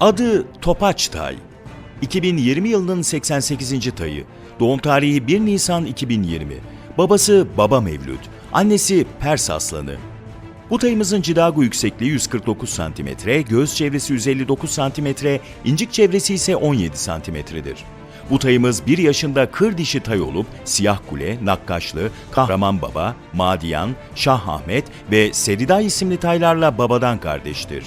Adı Topaç Tay. 2020 yılının 88. tayı. Doğum tarihi 1 Nisan 2020. Babası Baba Mevlüt. Annesi Pers Aslanı. Bu tayımızın cidago yüksekliği 149 cm, göğüs çevresi 159 cm, incik çevresi ise 17 cm'dir. Bu tayımız 1 yaşında kır dişi tay olup Siyah Kule, Nakkaşlı, Kahraman Baba, Madiyan, Şah Ahmet ve Seriday isimli taylarla babadan kardeştir.